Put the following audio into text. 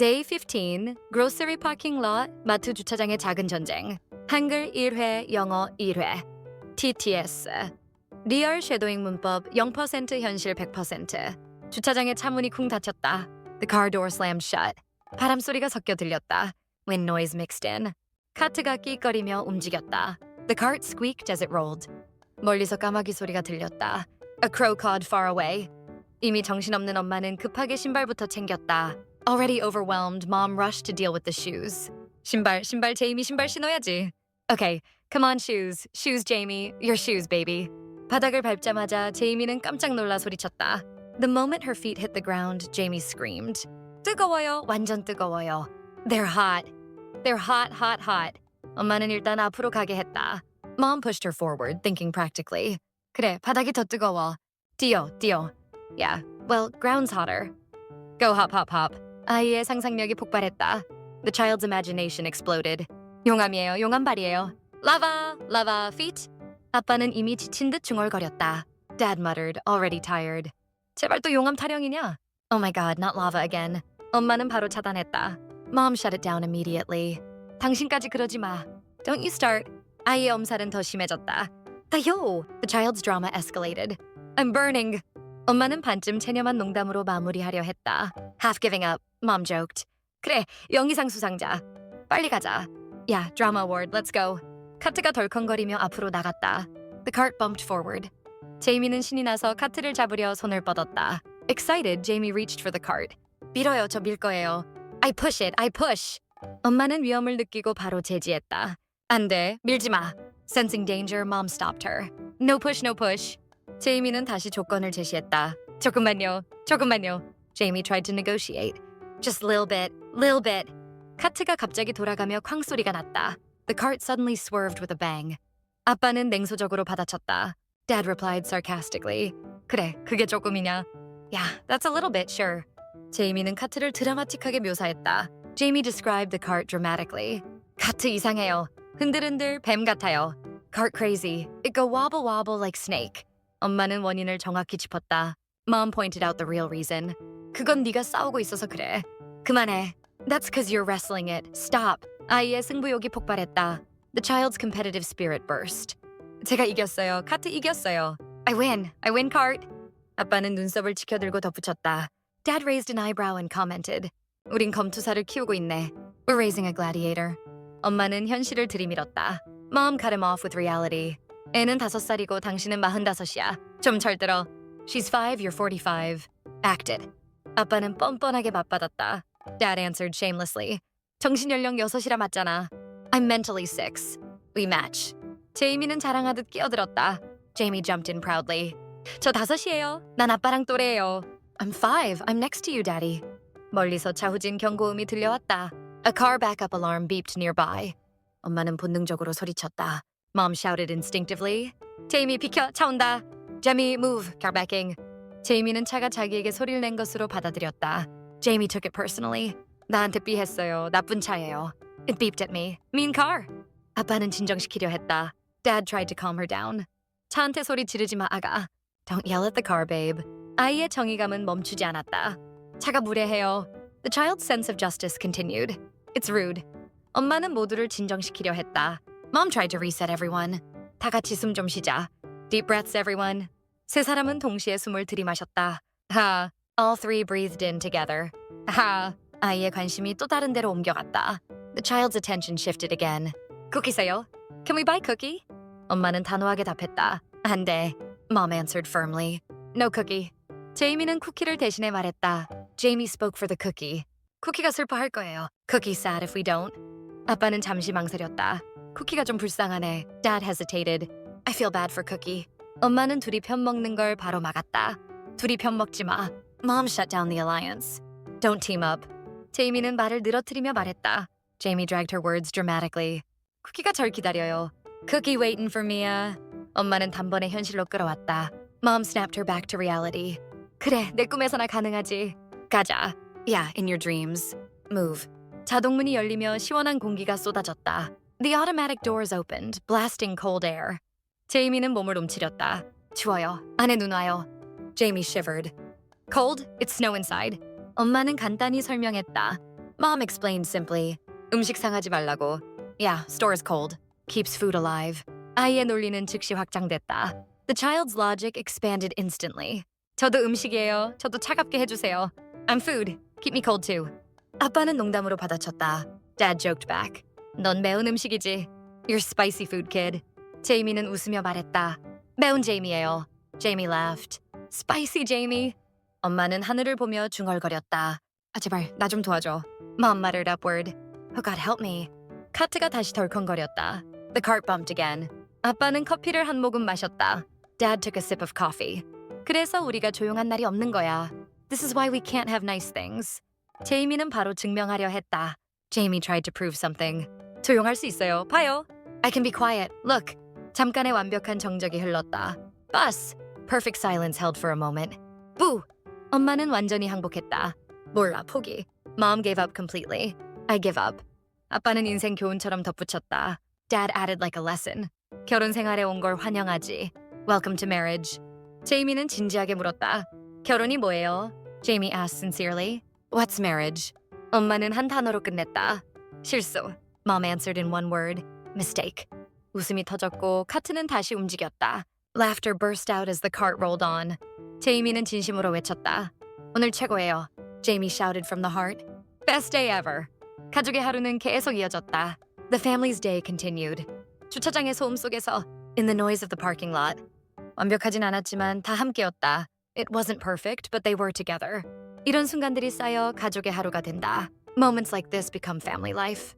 Day 15, grocery parking lot, 마트 주차장의 작은 전쟁. 한글 1회, 영어 1회. TTS. 리얼 쉐도잉 문법 0% 현실 100%. 주차장의 차문이 쿵 닫혔다. The car door slammed shut. 바람 소리가 섞여 들렸다. Wind noise mixed in. 카트가 낄거리며 움직였다. The cart squeaked as it rolled. 멀리서 까마귀 소리가 들렸다. A crow cawed far away. 이미 정신없는 엄마는 급하게 신발부터 챙겼다. Already overwhelmed, mom rushed to deal with the shoes. 신발, 신발, 제이미 신발 신어야지. Okay, come on shoes. Shoes, Jamie. Your shoes, baby. 바닥을 밟자마자 제이미는 깜짝 놀라 소리쳤다. The moment her feet hit the ground, Jamie screamed. 뜨거워요, 완전 뜨거워요. They're hot. They're hot, hot, hot. 엄마는 일단 앞으로 가게 했다. Mom pushed her forward, thinking practically. 그래, 바닥이 더 뜨거워. 뛰어, 뛰어. Yeah, well, ground's hotter. Go hop, hop, hop. 아이의 상상력이 폭발했다. The child's imagination exploded. 용암이에요, 용암발이에요. Lava, lava, feet. 아빠는 이미 지친 듯 중얼거렸다. Dad muttered, already tired. 제발 또 용암 타령이냐? Oh my god, not lava again. 엄마는 바로 차단했다. Mom shut it down immediately. 당신까지 그러지 마. Don't you start. 아이의 엄살은 더 심해졌다. 다요! The child's drama escalated. I'm burning. 엄마는 반쯤 체념한 농담으로 마무리하려 했다. Half giving up, mom joked. 그래, 영희상 수상자. 빨리 가자. 야, drama award, let's go. 카트가 덜컹거리며 앞으로 나갔다. The cart bumped forward. 제이미는 신이 나서 카트를 잡으려 손을 뻗었다. Excited, Jamie reached for the cart. 밀어요, 저 밀 거예요. I push it, I push. 엄마는 위험을 느끼고 바로 제지했다. 안 돼, 밀지 마. Sensing danger, mom stopped her. No push, no push. 제이미는 다시 조건을 제시했다. 조금만요, 조금만요. Jamie tried to negotiate. Just little bit, little bit. 카트가 갑자기 돌아가며 쾅 소리가 났다. The cart suddenly swerved with a bang. 아빠는 냉소적으로 받아쳤다. Dad replied sarcastically. 그래, 그게 조금이냐? Yeah, that's a little bit, sure. 제이미는 카트를 드라마틱하게 묘사했다. Jamie described the cart dramatically. 카트 이상해요. 흔들흔들 뱀 같아요. Cart crazy. It go wobble wobble like snake. 엄마는 원인을 정확히 짚었다. Mom pointed out the real reason. 그건 네가 싸우고 있어서 그래. 그만해. That's cause you're wrestling it. Stop. 아이의 승부욕이 폭발했다. The child's competitive spirit burst. 제가 이겼어요. 카트 이겼어요. I win. I win cart. 아빠는 눈썹을 치켜들고 덧붙였다. Dad raised an eyebrow and commented. 우린 검투사를 키우고 있네. We're raising a gladiator. 엄마는 현실을 들이밀었다. Mom cut him off with reality. 애는 다섯 살이고 당신은 마흔다섯이야. 좀 절들어. She's five, you're forty-five. Act it. 아빠는 뻔뻔하게 맞받았다. Dad answered shamelessly. 정신 연령 여섯이라 맞잖아. I'm mentally six. We match. 제이미는 자랑하듯 끼어들었다. Jamie jumped in proudly. 저 다섯이에요. 난 아빠랑 또래예요. I'm five. I'm next to you, Daddy. 멀리서 자후진 경고음이 들려왔다. A car backup alarm beeped nearby. 엄마는 본능적으로 소리쳤다. Mom shouted instinctively. 제이미 비켜, 차 온다. Jamie, move, car backing. 제이미는 차가 자기에게 소리를 낸 것으로 받아들였다. Jamie took it personally. 나한테 삐했어요. 나쁜 차예요. It beeped at me. Mean car. 아빠는 진정시키려 했다. Dad tried to calm her down. 차한테 소리 지르지 마, 아가. Don't yell at the car, babe. 아이의 정의감은 멈추지 않았다. 차가 무례해요. The child's sense of justice continued. It's rude. 엄마는 모두를 진정시키려 했다. Mom tried to reset everyone. 다 같이 숨 좀 쉬자. Deep breaths, everyone. 세 사람은 동시에 숨을 들이마셨다. 하. All three breathed in together. 하. 아이의 관심이 또 다른 데로 옮겨갔다. The child's attention shifted again. 쿠키세요? Can we buy cookie? 엄마는 단호하게 답했다. 안 돼. Mom answered firmly. No cookie. 제이미는 쿠키를 대신해 말했다. Jamie spoke for the cookie. 쿠키가 슬퍼할 거예요. Cookie sad if we don't. 아빠는 잠시 망설였다. 쿠키가 좀 불쌍하네. Dad hesitated. I feel bad for cookie. 엄마는 둘이 편 먹는 걸 바로 막았다. 둘이 편 먹지 마. Mom shut down the alliance. Don't team up. 제이미는 말을 늘어뜨리며 말했다. Jamie dragged her words dramatically. 쿠키가 절 기다려요. Cookie waiting for Mia. 엄마는 단번에 현실로 끌어왔다. Mom snapped her back to reality. 그래, 내 꿈에서나 가능하지. 가자. Yeah, in your dreams. Move. 자동문이 열리며 시원한 공기가 쏟아졌다. The automatic doors opened, blasting cold air. 제이미는 몸을 움츠렸다. 추워요. 안에 눈 와요. Jamie shivered. Cold? It's snow inside. 엄마는 간단히 설명했다. Mom explained simply. 음식 상하지 말라고. Yeah, store's cold. Keeps food alive. 아이의 논리는 즉시 확장됐다. The child's logic expanded instantly. 저도 음식이에요. 저도 차갑게 해주세요. I'm food. Keep me cold too. 아빠는 농담으로 받아쳤다. Dad joked back. 넌 매운 음식이지. You're spicy food kid. 제이미는 웃으며 말했다. 매운 제이미예요. Jamie laughed. Spicy Jamie. 엄마는 하늘을 보며 중얼거렸다. 아 제발 나 좀 도와줘. Mom muttered upward. Oh God help me. 카트가 다시 덜컹거렸다. The cart bumped again. 아빠는 커피를 한 모금 마셨다. Dad took a sip of coffee. 그래서 우리가 조용한 날이 없는 거야. This is why we can't have nice things. 제이미는 바로 증명하려 했다. Jamie tried to prove something. 조용할 수 있어요. 봐요. I can be quiet. Look. 잠깐의 완벽한 정적이 흘렀다. Bus. Perfect silence held for a moment. Boo. 엄마는 완전히 항복했다. 몰라 포기. Mom gave up completely. I give up. 아빠는 인생 교훈처럼 덧붙였다. Dad added like a lesson. 결혼 생활에 온 걸 환영하지. Welcome to marriage. 제이미는 진지하게 물었다. 결혼이 뭐예요? Jamie asked sincerely. What's marriage? 엄마는 한 단어로 끝냈다. 실수. Mom answered in one word. Mistake. 웃음이 터졌고 카트는 다시 움직였다. Laughter burst out as the cart rolled on. 제이미는 진심으로 외쳤다. 오늘 최고예요. Jamie shouted from the heart. Best day ever. 가족의 하루는 계속 이어졌다. The family's day continued. 주차장의 소음 속에서 in the noise of the parking lot. 완벽하진 않았지만 다 함께였다. It wasn't perfect, but they were together. 이런 순간들이 쌓여 가족의 하루가 된다. Moments like this become family life.